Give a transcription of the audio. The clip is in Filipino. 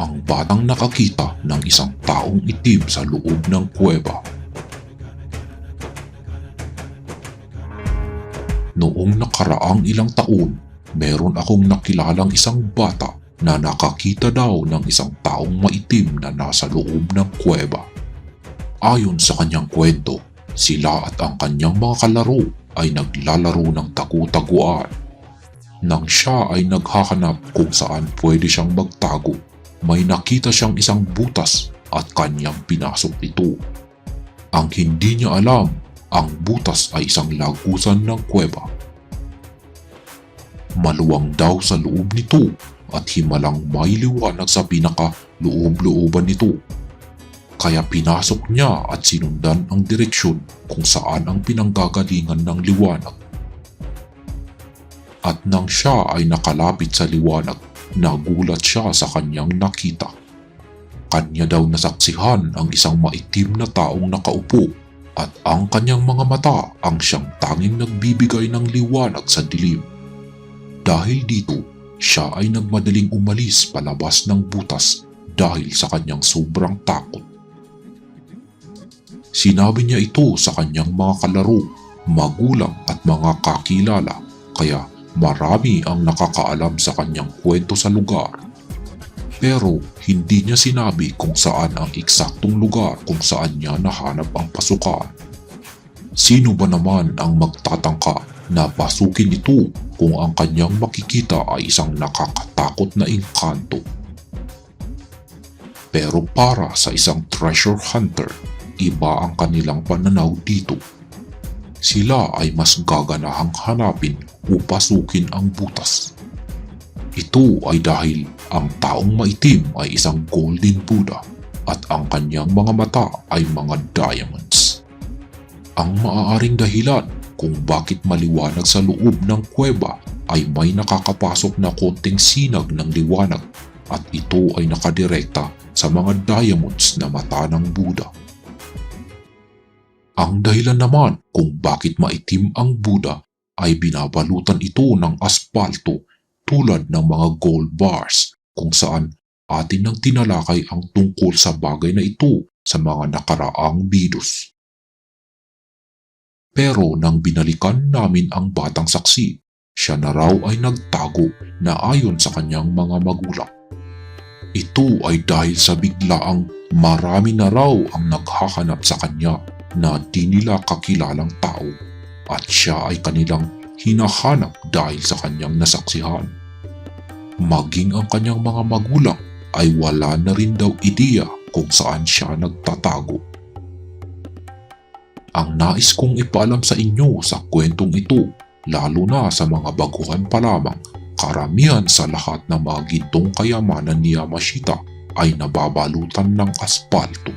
ang batang nakakita ng isang taong itim sa loob ng kuweba. Noong nakaraang ilang taon, meron akong nakilalang isang bata na nakakita daw ng isang taong maitim na nasa loob ng kuweba. Ayon sa kanyang kwento, sila at ang kanyang mga kalaro ay naglalaro ng tagu-taguan. Nang siya ay naghahanap kung saan pwede siyang magtago, may nakita siyang isang butas at kanyang pinasok ito. Ang hindi niya alam, ang butas ay isang lagusan ng kuweba. Maluwang daw sa loob nito at himalang may liwanag sa pinaka loob-looban nito. Kaya pinasok niya at sinundan ang direksyon kung saan ang pinanggagalingan ng liwanag. At nang siya ay nakalapit sa liwanag, nagulat siya sa kanyang nakita. Kanya daw nasaksihan ang isang maitim na taong nakaupo at ang kanyang mga mata ang siyang tanging nagbibigay ng liwanag sa dilim. Dahil dito, siya ay nagmadaling umalis palabas ng butas dahil sa kanyang sobrang takot. Sinabi niya ito sa kanyang mga kalaro, magulang at mga kakilala kaya marami ang nakakaalam sa kanyang kwento sa lugar. Pero hindi niya sinabi kung saan ang eksaktong lugar kung saan niya nahanap ang pasukan. Sino ba naman ang magtatangka na pasukin ito kung ang kanyang makikita ay isang nakakatakot na engkanto? Pero para sa isang treasure hunter, iba ang kanilang pananaw dito. Sila ay mas gaganahang hanapin o pasukin ang butas. Ito ay dahil ang taong maitim ay isang golden Buddha at ang kanyang mga mata ay mga diamonds. Ang maaaring dahilan kung bakit maliwanag sa loob ng kuweba ay may nakakapasok na konting sinag ng liwanag at ito ay nakadirekta sa mga diamonds na mata ng Buddha. Ang dahilan naman kung bakit maitim ang Buddha ay binabalutan ito ng aspalto tulad ng mga gold bars kung saan atin nang tinalakay ang tungkol sa bagay na ito sa mga nakaraang videos. Pero nang binalikan namin ang batang saksi, siya na raw ay nagtago na ayon sa kanyang mga magulang. Ito ay dahil sa biglaang marami na raw ang naghahanap sa kanya na di nila kakilalang tao at siya ay kanilang hinahanap dahil sa kanyang nasaksihan. Maging ang kanyang mga magulang ay wala na rin daw ideya kung saan siya nagtatago. Ang nais kong ipaalam sa inyo sa kwentong ito, lalo na sa mga baguhan pa lamang, karamihan sa lahat ng mga gintong kayamanan ni Yamashita ay nababalutan ng aspalto.